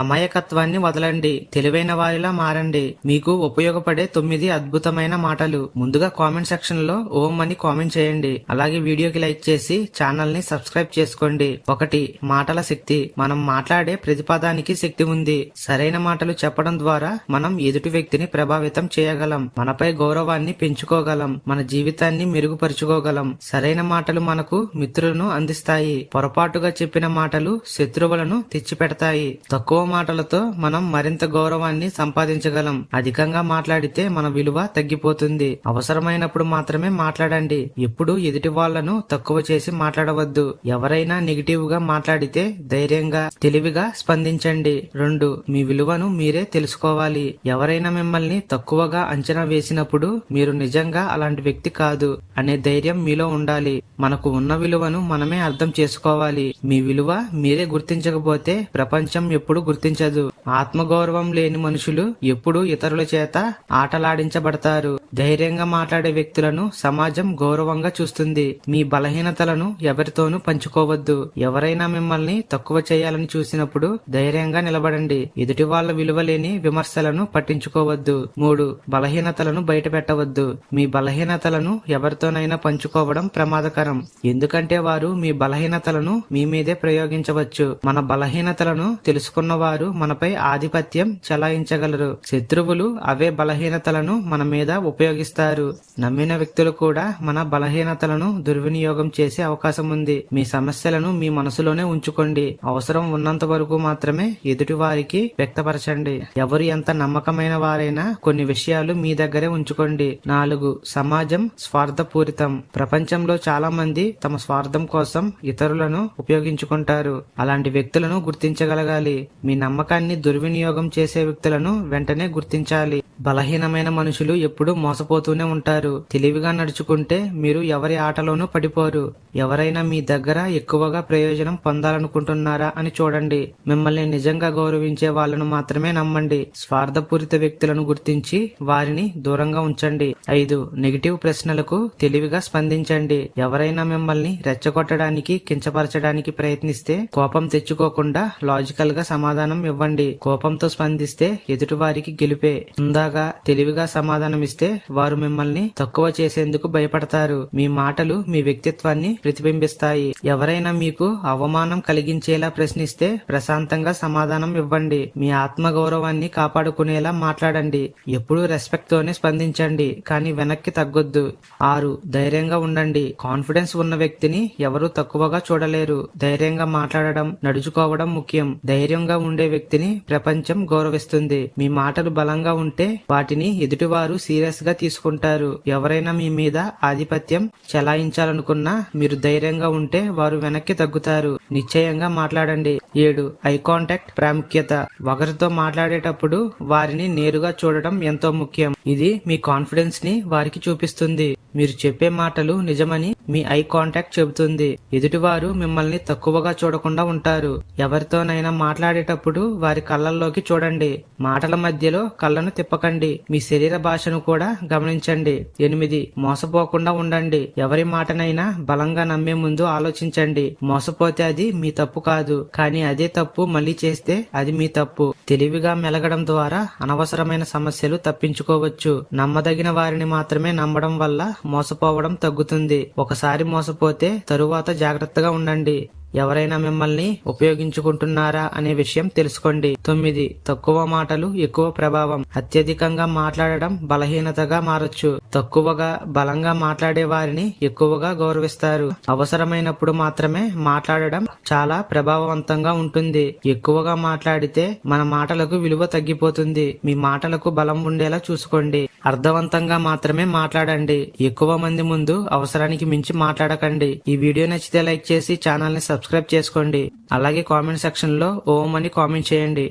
అమాయకత్వాన్ని వదలండి. తెలివైన వారిలా మారండి. మీకు ఉపయోగపడే తొమ్మిది అద్భుతమైన మాటలు. ముందుగా కామెంట్ సెక్షన్లో ఓం అని కామెంట్ చేయండి. అలాగే వీడియోకి లైక్ చేసి ఛానల్ని సబ్స్క్రైబ్ చేసుకోండి. ఒకటి మాటల శక్తి. మనం మాట్లాడే ప్రతిపాదానికి శక్తి ఉంది. సరైన మాటలు చెప్పడం ద్వారా మనం ఎదుటి వ్యక్తిని ప్రభావితం చేయగలం. మనపై గౌరవాన్ని పెంచుకోగలం. మన జీవితాన్ని మెరుగుపరుచుకోగలం. సరైన మాటలు మనకు మిత్రులను అందిస్తాయి. పొరపాటుగా చెప్పిన మాటలు శత్రువులను తెచ్చిపెడతాయి. తక్కువ మాటలతో మనం మరింత గౌరవాన్ని సంపాదించగలం. అధికంగా మాట్లాడితే మన విలువ తగ్గిపోతుంది. అవసరమైనప్పుడు మాత్రమే మాట్లాడండి. ఎప్పుడు ఎదుటి వాళ్ళను తక్కువ చేసి మాట్లాడవద్దు. ఎవరైనా నెగిటివ్గా మాట్లాడితే ధైర్యంగా తెలివిగా స్పందించండి. రెండు మీ విలువను మీరే తెలుసుకోవాలి. ఎవరైనా మిమ్మల్ని తక్కువగా అంచనా వేసినప్పుడు మీరు నిజంగా అలాంటి వ్యక్తి కాదు అనే ధైర్యం మీలో ఉండాలి. మనకు ఉన్న విలువను మనమే అర్థం చేసుకోవాలి. మీ విలువ మీరే గుర్తించకపోతే ప్రపంచం ఎప్పుడు గుర్తించదు. ఆత్మగౌరవం లేని మనుషులు ఎప్పుడు ఇతరుల చేత ఆటలాడించబడతారు. ధైర్యంగా మాట్లాడే వ్యక్తులను సమాజం గౌరవంగా చూస్తుంది. మీ బలహీనతలను ఎవరితోనూ పంచుకోవద్దు. ఎవరైనా మిమ్మల్ని తక్కువ చేయాలని చూసినప్పుడు ధైర్యంగా నిలబడండి. ఎదుటి వాళ్ళ విలువలేని విమర్శలను పట్టించుకోవద్దు. మూడు బలహీనతలను బయటపెట్టవద్దు. మీ బలహీనతలను ఎవరితోనైనా పంచుకోవడం ప్రమాదకరం. ఎందుకంటే వారు మీ బలహీనతలను మీ మీదే ప్రయోగించవచ్చు. మన బలహీనతలను తెలుసుకున్న వారు మనపై ఆధిపత్యం చెలాయించగలరు. శత్రువులు అవే బలహీనతలను మన మీద ఉపయోగిస్తారు. నమ్మిన వ్యక్తులు కూడా మన బలహీనతలను దుర్వినియోగం చేసే అవకాశం ఉంది. మీ సమస్యలను మీ మనసులోనే ఉంచుకోండి. అవసరం ఉన్నంత వరకు మాత్రమే ఎదుటి వారికి వ్యక్తపరచండి. ఎవరు ఎంత నమ్మకమైన వారైనా కొన్ని విషయాలు మీ దగ్గరే ఉంచుకోండి. నాలుగు సమాజం స్వార్థపూరితం. ప్రపంచంలో చాలా మంది తమ స్వార్థం కోసం ఇతరులను ఉపయోగించుకుంటారు. అలాంటి వ్యక్తులను గుర్తించగలగాలి. మీ నమ్మకాన్ని దుర్వినియోగం చేసే వ్యక్తులను వెంటనే గుర్తించాలి. బలహీనమైన మనుషులు ఎప్పుడూ మోసపోతూనే ఉంటారు. తెలివిగా నడుచుకుంటే మీరు ఎవరి ఆటలోనూ పడిపోరు. ఎవరైనా మీ దగ్గర ఎక్కువగా ప్రయోజనం పొందాలనుకుంటున్నారా అని చూడండి. మిమ్మల్ని నిజంగా గౌరవించే వాళ్ళను మాత్రమే నమ్మండి. స్వార్థపూరిత వ్యక్తులను గుర్తించి వారిని దూరంగా ఉంచండి. ఐదు నెగిటివ్ ప్రశ్నలకు తెలివిగా స్పందించండి. ఎవరైనా మిమ్మల్ని రెచ్చగొట్టడానికి కించపరచడానికి ప్రయత్నిస్తే కోపం తెచ్చుకోకుండా లాజికల్గా సమాధానం ఇవ్వండి. కోపంతో స్పందిస్తే ఎదుటివారికి గెలిపే. హుందాగా తెలివిగా సమాధానం ఇస్తే వారు మిమ్మల్ని తక్కువ చేసేందుకు భయపడతారు. మీ మాటలు మీ వ్యక్తిత్వాన్ని ప్రతిబింబిస్తాయి. ఎవరైనా మీకు అవమానం కలిగించేలా ప్రశ్నిస్తే ప్రశాంతంగా సమాధానం ఇవ్వండి. మీ ఆత్మ గౌరవాన్ని కాపాడుకునేలా మాట్లాడండి. ఎప్పుడూ రెస్పెక్ట్ తోనే స్పందించండి కానీ వెనక్కి తగ్గొద్దు. ఆరు ధైర్యంగా ఉండండి. కాన్ఫిడెన్స్ ఉన్న వ్యక్తిని ఎవరూ తక్కువగా చూడలేరు. ధైర్యంగా మాట్లాడడం నడుచుకోవడం ముఖ్యం. ధైర్యంగా ఉండే వ్యక్తిని ప్రపంచం గౌరవిస్తుంది. మీ మాటలు బలంగా ఉంటే వాటిని ఎదుటివారు సీరియస్గా తీసుకుంటారు. ఎవరైనా మీ మీద ఆధిపత్యం చెలాయించాలనుకున్నా మీరు ధైర్యంగా ఉంటే వారు వెనక్కి తగ్గుతారు. నిశ్చయంగా మాట్లాడండి. ఏడు ఐ కాంటాక్ట్ ప్రాముఖ్యత. ఒకరితో మాట్లాడేటప్పుడు వారిని నేరుగా చూడటం ఎంతో ముఖ్యం. ఇది మీ కాన్ఫిడెన్స్ని వారికి చూపిస్తుంది. మీరు చెప్పే మాటలు నిజమని మీ ఐ కాంటాక్ట్ చెబుతుంది. ఎదుటివారు మిమ్మల్ని తక్కువగా చూడకుండా ఉంటారు. ఎవరితోనైనా మాట్లాడేటప్పుడు వారి కళ్ళల్లోకి చూడండి. మాటల మధ్యలో కళ్ళను తిప్పకండి. మీ శరీర భాషను కూడా గమనించండి. ఎనిమిది మోసపోకుండా ఉండండి. ఎవరి మాటనైనా బలంగా నమ్మే ముందు ఆలోచించండి. మోసపోతే అది మీ తప్పు కాదు. కానీ అదే తప్పు మళ్ళీ చేస్తే అది మీ తప్పు. తెలివిగా మెలగడం ద్వారా అనవసరమైన సమస్యలు తప్పించుకోవచ్చు. నమ్మదగిన వారిని మాత్రమే నమ్మడం వల్ల మోసపోవడం తగ్గుతుంది. ఒకసారి మోసపోతే తరువాత జాగ్రత్తగా ఉండండి. ఎవరైనా మిమ్మల్ని ఉపయోగించుకుంటున్నారా అనే విషయం తెలుసుకోండి. తొమ్మిది తక్కువ మాటలు ఎక్కువ ప్రభావం. అత్యధికంగా మాట్లాడడం బలహీనతగా మారొచ్చు. తక్కువగా బలంగా మాట్లాడే వారిని ఎక్కువగా గౌరవిస్తారు. అవసరమైనప్పుడు మాత్రమే మాట్లాడడం చాలా ప్రభావవంతంగా ఉంటుంది. ఎక్కువగా మాట్లాడితే మన మాటలకు విలువ తగ్గిపోతుంది. మీ మాటలకు బలం ఉండేలా చూసుకోండి. అర్థవంతంగా మాత్రమే మాట్లాడండి. ఎక్కువ మంది ముందు అవసరానికి మించి మాట్లాడకండి. ఈ వీడియో నచ్చితే లైక్ చేసి ఛానల్ని సబ్స్క్రైబ్ చేసుకోండి. అలాగే కామెంట్ సెక్షన్లో ఓం అని కామెంట్ చేయండి.